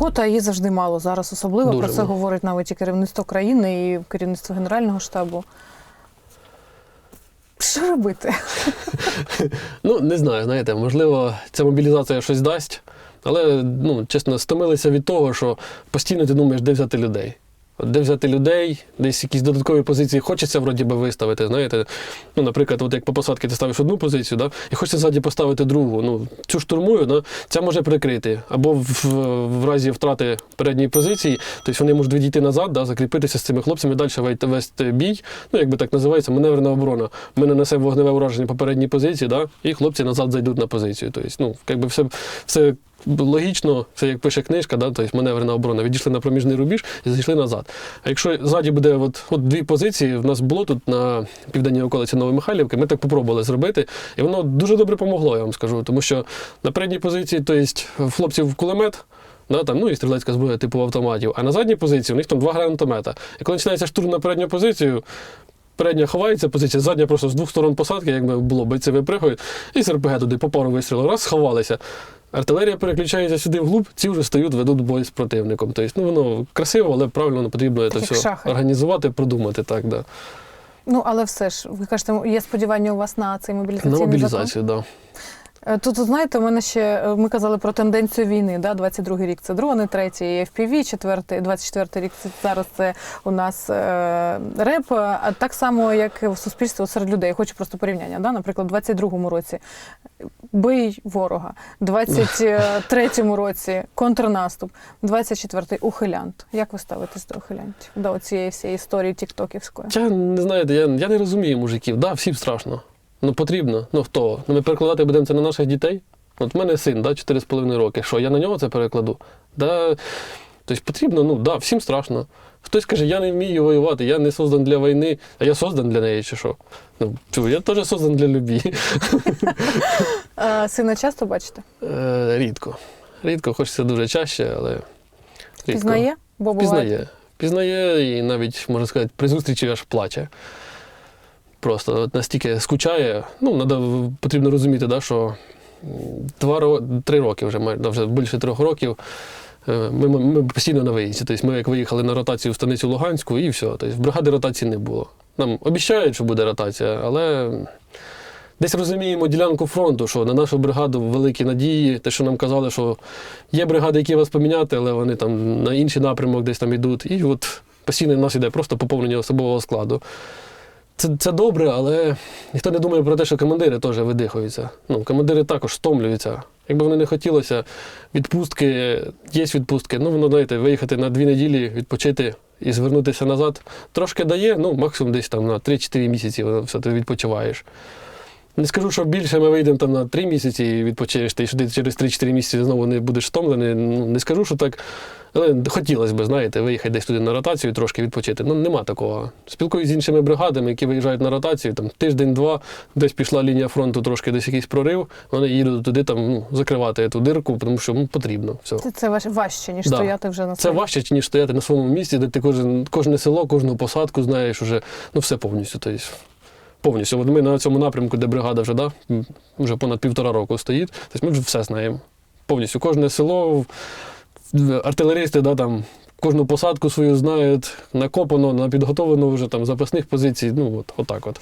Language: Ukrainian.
Піхота її завжди мало зараз, особливо Дуже про це мало. говорить навіть і керівництво країни, і керівництво Генерального штабу. Що робити? Ну, не знаю, знаєте, можливо, ця мобілізація щось дасть, але, ну, чесно, стомилися від того, що постійно ти думаєш, де взяти людей. Де взяти людей, десь якісь додаткові позиції хочеться вроді би виставити. Знаєте, ну, наприклад, от як по посадці ти ставиш одну позицію, да, і хочеться ззаді поставити другу. Ну, цю штурмую, да, ця може прикрити. Або в, в разі втрати передньої позиції, тобто вони можуть відійти назад, да, закріпитися з цими хлопцями, далі вести- бій. Ну, якби так називається, маневрена оборона. Ми нанесемо вогневе ураження по передній позиції, да, і хлопці назад зайдуть на позицію. Тобто, ну, якби все, все логічно, все як пише книжка, да, тобто маневрена оборона. Відійшли на проміжний рубіж і зайшли назад. А якщо ззаді буде от, от дві позиції, в нас було тут на південній околиці Новомихайлівки, ми так попробували зробити, і воно дуже добре помогло, я вам скажу. Тому що на передній позиції, тобто, в хлопців кулемет. Да, там, ну і стрілецька зброя типу автоматів. А на задній позиції у них там два гранатомета. І коли починається штурм на передню позицію, передня ховається позиція, задня просто з двох сторон посадки, якби було, бойці випригують, і з РПГ туди по пару вистрілів, раз сховалися. Артилерія переключається сюди вглуб, ці вже стають, ведуть бой з противником. Тобто, ну воно красиво, але правильно потрібно це все шахи. організувати, продумати так. Да. Ну, але все ж, ви кажете, є сподівання у вас на цей мобілізаційний На мобілізацію, так. Да. Е, Тут, знаєте, у мене ще е, ми казали про тенденцію війни. Да? 22-й рік це дрони, третій FPV, четвертий, 24-й рік це зараз це у нас е, реп. А так само, як в суспільстві серед людей. Хочу просто порівняння. Да? Наприклад, у 22-му році бий ворога, 23-му році контрнаступ, 24-й ухилянт. Як ви ставитесь до ухилянтів? До цієї всієї історії тіктоківської? Я не знаєте, я, я не розумію мужиків. Да, всім страшно. Ну потрібно. Ну хто? Ну ми перекладати будемо це на наших дітей. От в мене син, да, 4,5 роки. Що, я на нього це перекладу? Да, тобто потрібно, ну да, всім страшно. Хтось каже, я не вмію воювати, я не создан для війни, а я создан для неї чи що. Ну, чу, я теж создан для любі. Сина часто бачите? Е, рідко. Рідко, хочеться дуже чаще, але. Рідко. Пізнає? Бо буває. Пізнає. Пізнає і навіть, можна сказати, при зустрічі аж плаче. Просто настільки скучає. Ну, надо, потрібно розуміти, да, що два, три роки вже, майже, вже більше трьох років. е, Ми, ми, постійно на виїзді. Тобто ми як виїхали на ротацію в станицю Луганську і все. Тобто бригади ротації не було. Нам обіцяють, що буде ротація, але десь розуміємо ділянку фронту, що на нашу бригаду великі надії, те, що нам казали, що є бригади, які вас поміняти, але вони там на інший напрямок десь там йдуть. І от постійно в нас іде просто поповнення особового складу. Це, це добре, але ніхто не думає про те, що командири теж видихаються. Ну, командири також стомлюються. Якби вони не хотілося, відпустки, є відпустки. Ну, воно, знаєте, виїхати на дві неділі, відпочити і звернутися назад. Трошки дає, ну, максимум десь там на 3-4 місяці все ти відпочиваєш. Не скажу, що більше ми вийдемо там на 3 місяці і відпочинеш, ти сюди через 3-4 місяці знову не будеш втомлений. Ну, не скажу, що так. Але хотілося б, знаєте, виїхати десь туди на ротацію трошки відпочити. Ну, нема такого. Спілкуюсь з іншими бригадами, які виїжджають на ротацію, там тиждень-два, десь пішла лінія фронту, трошки десь якийсь прорив, вони їдуть туди там, ну, закривати ту дирку, тому що ну, потрібно. Все. Це, це важче, ніж Да. стояти вже на Це своїй. важче, ніж стояти на своєму місці, де ти кожен, кожне село, кожну посадку знаєш уже, ну все повністю. Тобто, повністю. От ми на цьому напрямку, де бригада вже, да, вже понад півтора року стоїть, тобто ми вже все знаємо. Повністю кожне село, артилеристи, да, там, кожну посадку свою знають, накопано, на підготовлено вже там запасних позицій. Ну, от, отак от.